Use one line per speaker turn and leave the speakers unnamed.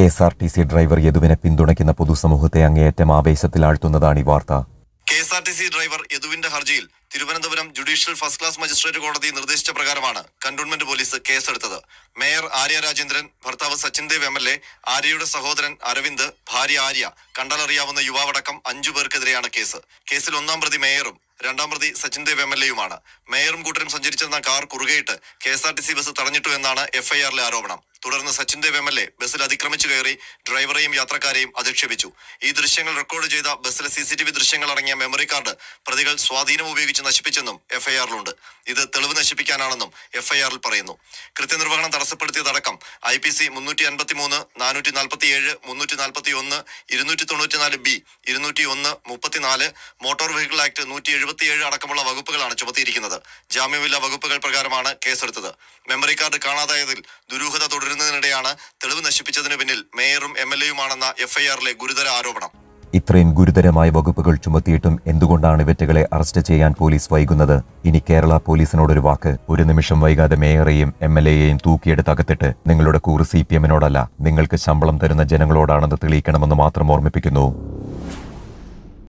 K S R T C driver യദുവിനെ പിന്തുണയ്ക്കുന്ന പൊതുസമൂഹത്തെ അങ്ങേയറ്റം ആവേശത്തിലാഴ്ത്തുന്നതാണ് ഈ വാർത്ത.
K S R T C driver യദുവിന്റെ ഹർജിയിൽ Thiruvananthapuram judicial first class magistrate കോടതി നിർദ്ദേശിച്ച പ്രകാരമാണ് കന്റോൺമെന്റ് പോലീസ് കേസെടുത്തത്. മേയർ ആര്യ രാജേന്ദ്രൻ ഭർത്താവ് Sachin Dev M L A ആര്യയുടെ സഹോദരൻ അരവിന്ദ് ഭാര്യ ആര്യ കണ്ടാലറിയാവുന്ന യുവാവടക്കം അഞ്ചു പേർക്കെതിരെയാണ് കേസ്. കേസിൽ ഒന്നാം പ്രതി മേയറും രണ്ടാം പ്രതി സച്ചിൻ ദേവ് എം എൽ എയുമാണ്. മേയറും കൂട്ടരും സഞ്ചരിച്ചിരുന്ന car കുറുകയിട്ട് K S R T C bus തടഞ്ഞിട്ടു എന്നാണ് എഫ്ഐആറിലെ ആരോപണം. തുടർന്ന് Sachin Dev M L A ബസ്സിൽ അതിക്രമിച്ചു കയറി ഡ്രൈവറെയും യാത്രക്കാരെയും അധിക്ഷേപിച്ചു. ഈ ദൃശ്യങ്ങൾ റെക്കോർഡ് ചെയ്ത ബസ്സിലെ സി സി ടി വി ദൃശ്യങ്ങൾ അടങ്ങിയ മെമ്മറി കാർഡ് പ്രതികൾ സ്വാധീനം ഉപയോഗിച്ച് നശിപ്പിച്ചെന്നും എഫ്ഐആറിലുണ്ട് ഇത് തെളിവ് നശിപ്പിക്കാനാണെന്നും എഫ്ഐആറിൽ പറയുന്നു. കൃത്യനിർവഹണം തടസ്സപ്പെടുത്തിയതടക്കം ഐ പി സി മുന്നൂറ്റി അൻപത്തി മൂന്ന് നാനൂറ്റി നാൽപ്പത്തി ഏഴ് മുന്നൂറ്റി നാൽപ്പത്തി ഒന്ന് ഇരുന്നൂറ്റി തൊണ്ണൂറ്റിനാല് ബി ഇരുന്നൂറ്റി ഒന്ന് മുപ്പത്തിനാല് മോട്ടോർ വെഹിക്കിൾ ആക്ട് നൂറ്റി എഴുപത്തി ഏഴ് അടക്കമുള്ള വകുപ്പുകളാണ് ചുമത്തിയിരിക്കുന്നത്. ജാമ്യമില്ലാ വകുപ്പുകൾ പ്രകാരമാണ് കേസെടുത്തത്. മെമ്മറി കാർഡ് കാണാതായതിൽ ദുരൂഹത തുടരുന്നതിനിടെയാണ് തെളിവ് നശിപ്പിച്ചതിന് പിന്നിൽ മേയറും എം എൽ എയുമാണെന്ന എഫ്ഐആറിലെ ഗുരുതര ആരോപണം.
ഇത്രയും ഗുരുതരമായ വകുപ്പുകൾ ചുമത്തിയിട്ടും എന്തുകൊണ്ടാണ് ഇവറ്റകളെ അറസ്റ്റ് ചെയ്യാൻ പോലീസ് വൈകുന്നത്? ഇനി കേരള പോലീസിനോടൊരു വാക്ക്. ഒരു നിമിഷം വൈകാതെ മേയറെയും എം എൽ എയെയും തൂക്കിയെടുത്തകത്തിട്ട് നിങ്ങളുടെ കൂറ് സി പി എമ്മിനോടല്ല. നിങ്ങൾക്ക് ശമ്പളം തരുന്ന ജനങ്ങളോടാണെന്ന് തെളിയിക്കണമെന്ന് മാത്രം ഓർമ്മിപ്പിക്കുന്നു.